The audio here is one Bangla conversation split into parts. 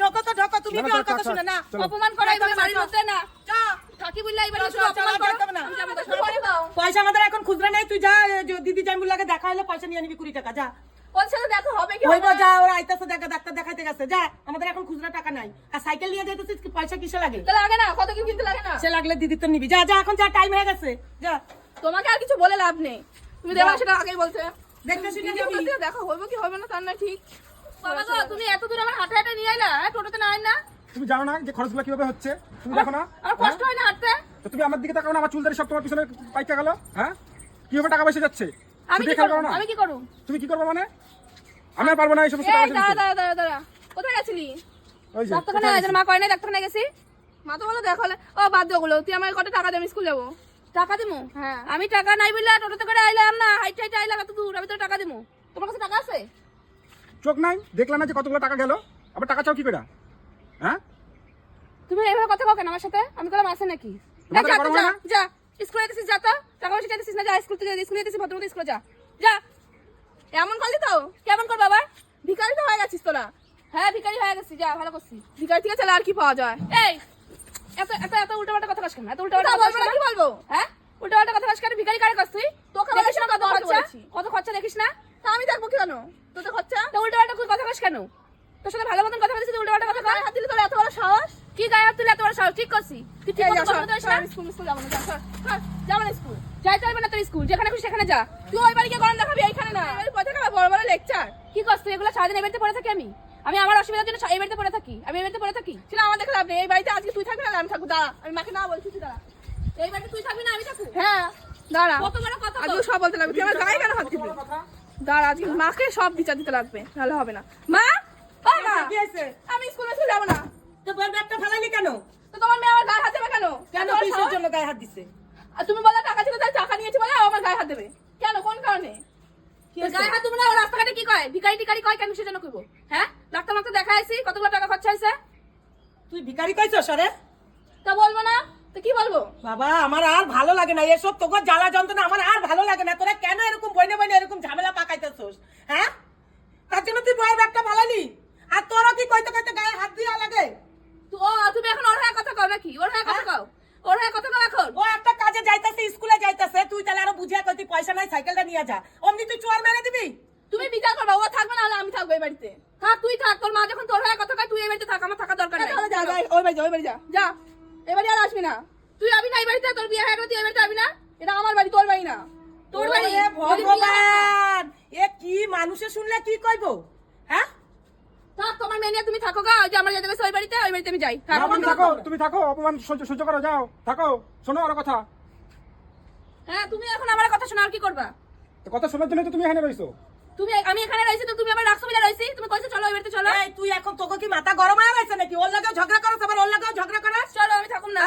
চলো। অপমান করা এইভাবে চল, বাড়ির চল। মধ্যে না। বললে অপমান করো। যেতে হবে না। আমি যাব কোথায়? পরে দাও পয়সা আমাদের এখন খুচরা নেই তুই যা দিদি জাইমুল্লাকে দেখা হলে পয়সা নিয়ে নিবি কুড়ি টাকা যা। ওর সাথে দেখো হবে কি হইব যা ওরা আইতাছে দেখা ডাক্তার দেখাইতে গেছে যা। আমাদের এখন খুচরা টাকা নাই। আর সাইকেল নিয়ে যাইতেছিস কি পয়সা কিসে লাগে? তো লাগে না কত কি কিনতে লাগে না? সে লাগলে দিদি তো নিবি। যা যা এখন যা টাইম হয়ে গেছে যা। তোমাকে আর কিছু বলে লাভ নেই। তুমি দেবা সেটা আগেই বলতে দেখতে শুনে দেখো। হইব কি হবে না তার না ঠিক। বাবা গো তুমি এত দূর আমার হাঁটা হাঁটা নিয়ে আইলা হ্যাঁ টোটোতে না আইন না তুমি জানো না যে খরচগুলো কীভাবে হচ্ছে? তুমি দেখো না আর কষ্ট হয় না হাঁটতে? তো তুমি আমার দিকে তাকাও না আমার চুল দাড়ি সব তোমার পিছনে পাইকা গেল হ্যাঁ? কীভাবে টাকা পয়সা যাচ্ছে? আমি কি করব? না। আমি কি করব? তুমি কি করবে মানে? আমি আর পারব না এই সমস্ত টাকা দাঁড়া দাঁড়া দাঁড়া দাঁড়া। কোথায় গেছিলি? ওই যে ডাক্তারখানা কোথায় গেছে মা কয় নাই ডাক্তারখানা গেছি? মা তো বলো দেখালে ও বাদ দে ওগুলো। তুই আমার কত টাকা দেবি স্কুল যাব। টাকা দিমু? হ্যাঁ। আমি টাকা নাই বললে টোটোতে করে আইলাম না। হাইট হাইট আইলাম এত দূর আমি তো টাকা দিমু। তোমার কাছে টাকা আছে? চোখ নাই দেখলাম না যে কতগুলো টাকা গেল। আবার টাকা চাও কি করে? হ্যাঁ? তুমি এইভাবে কথা কও কেন আমার সাথে? আমি কলাম আছে নাকি? তোমার যা, যা, যা, স্কুলে যেতেছিস যা তো। টাকা পয়সা চাইতেছিস না যা স্কুল থেকে স্কুলে যেতেছিস ভদ্রমতো স্কুলে যা। যা। এমন করলি তো? কেমন কর বাবা ভিখারি তো হয়ে গেছিস তোরা। হ্যাঁ ভিখারি হয়ে গেছিস যা ভালো করছিস ভিখারি থেকে চলে আর কি পাওয়া যায়? এই এত এত এত উল্টো কথা কাজ কেন? এত উল্টো পাল্টা বলব কি বলব? হ্যাঁ? উল্টো কথা কাজ কেন? ভিখারি কারে কাজ তুই? তোকে দেখিস না কত খরচা? কত খরচা দেখিস না? তা আমি দেখব কেন? তোদের খরচা? তো উল্টো কথা কাজ কেন? তোর সাথে ভালো মতন কথা বলেছিস উল্টো পাল্টা কথা কর হাত দিলে তোর এত বড় সাহস? কি গায়ে হাত তুলে এত বড় সাহস? ঠিক করছিস তুই ঠিক মতো কথা বলিস না? স্কুল স্কুল যাব না যা যাব না স্কুল। যাইতে হবে না তোর স্কুল যেখানে খুশি সেখানে যা। তুই ওই বাড়ি গিয়ে গরম দেখাবি এইখানে না। এই পথে খাবে বড় বড় লেকচার কি করছিস তুই? এগুলো সারাদিন এই বাড়িতে পড়ে থাকি আমি? আমি আমার অসুবিধার জন্য এই বাড়িতে পড়ে থাকি। আমি এই বাড়িতে পড়ে থাকি? সেটা আমার দেখে লাভ নেই। এই বাড়িতে আজকে তুই থাকবি না আমি থাকব। দাঁড়া আমি মাকে না বলছি তুই দাঁড়া। এই বাড়িতে তুই থাকবি না আমি থাকব? হ্যাঁ দাঁড়া। কত বড় কথা আজকে সব বলতে লাগবে। তুই আমার গায়ে কেন হাত দিবি? দাঁড়া আজকে মাকে সব বিচার দিতে লাগবে। নাহলে হবে না। মা! কি হয়েছে? আমি স্কুলে চলে যাব না। তো তোর ব্যাগটা ফেলালি কেন? তো তোমার মেয়ে আমার গায়ে হাত দেবে কেন? কেন কিসের জন্য গায়ে হাত দিছে? আর তুমি বলে টাকা ছিল তাই টাকা নিয়েছি বলে আমার গায়ে হাত দেবে। কেন? কোন কারণে? গায়ে হাত দেবো না রাস্তাঘাটে কি কয়? ভিখারি টিকারি কয় কেন সেজন্য কইবো? হ্যাঁ? ডাক্তার মাকে দেখা আইছি কতগুলো টাকা খরচা হয়েছে? তুই ভিখারি কইছো সরে? তা বলব না। তো কি বলব? বাবা আমার আর ভালো লাগে না। এসব তোকে জ্বালা যন্ত্রণা আমার আর ভালো লাগে না। তোরা কেন এরকম বইনে বইনে এরকম ঝামেলা পাকাইতেছোস? হ্যাঁ তার জন্য তুই বইয়ের ব্যাগটা ফালালি আর তোরা কি কইতে কইতে গায়ে হাত দিয়া লাগে। তো ও তুমি এখন ওর হয়ে কথা কও নাকি? ওর হয়ে কথা কও? ওর হয়ে কথা কও এখন? ও একটা কাজে যাইতাছে স্কুলে যাইতাছে তুই তাহলে আরও বুঝিয়া কই তুই পয়সা নাই সাইকেলটা নিয়ে যা। অমনি তুই চুয়ার মেরে দিবি? তুমি বিচার করবা ও থাকবে না আমি থাকব এই বাড়িতে। থাক তুই থাক তোর মা যখন তোর হয়ে কথা কয় তুই এই বাড়িতে থাক আমার থাকা দরকার নেই। যা যা ওই বাড়ি যা ওই বাড়ি যা। যা এবারে আর আসবি না। তুই আবি না এই বাড়িতে তোর বিয়ে হয়ে গেলে তুই এই বাড়িতে আবি না? এটা আমার বাড়ি তোর বাড়ি না। তোর বাড়ি। হয়- ভগবান! এ কি মানুষে শুনলে কি কইবো? হ্যাঁ? থাক তোমার মেয়ে তুমি থাকো গা ওই যে আমার যেতে ওই বাড়িতে ওই বাড়িতে আমি যাই। থাক, তুমি থাকো তুমি থাকো অপমান সহ্য করো যাও থাকো শোনো আর কথা। হ্যাঁ তুমি এখন আমার কথা শোনা আর কি করবা? তো কথা শোনার জন্য তো তুমি এখানে তুমি আমি এখানে রয়েছি তো তুমি আমার রাখছো বলে রয়েছি। তুমি কইছো চলো ওই চলো। এই তুই এখন তোকে কি মাথা গরম হয়ে গেছে নাকি? ওর লাগেও ঝগড়া করছ আবার ওর লাগেও ঝগড়া করছ চলো আমি থাকুম না।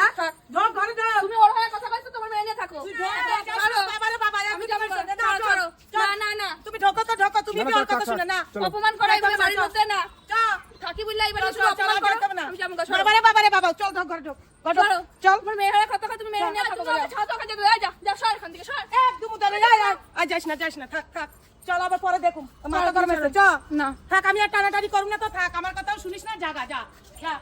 ঘরে ঢোক তুমি ওর হয়ে কথা কইছো তোমার মেয়ে নিয়ে থাকো। হ্যাঁ, চলো। বাবারে বাবা, আমি আমি যাব যাব না, না, চলো, চলো। না, না, না। তুমি ঢোকো তো ঢোকো তুমি ওর কথা শুনে না। অপমান করা এইভাবে বাড়ির চল, মধ্যে না। থাকি বললে চল, শুধু অপমান করো। আমি যাব গা, চলো। বাবারে বাবারে বাবা চল ধর ঘরে ঢোক ঘরে ঢোক। চল তোমার মেয়ে হয়ে কথা তুমি মেয়ে নিয়ে থাকো বলে। ছাড়ো তো ওখান যা, যা, সর এখান থেকে, সর। একদম উদারে যা যা আয় যাস না যাস না থাক থাক চল আবার পরে দেখুম মাথা গরম হয়েছে চ না থাক আমি আর টানাটানি করব না তো থাক আমার কথাও শুনিস না জাগা যা যা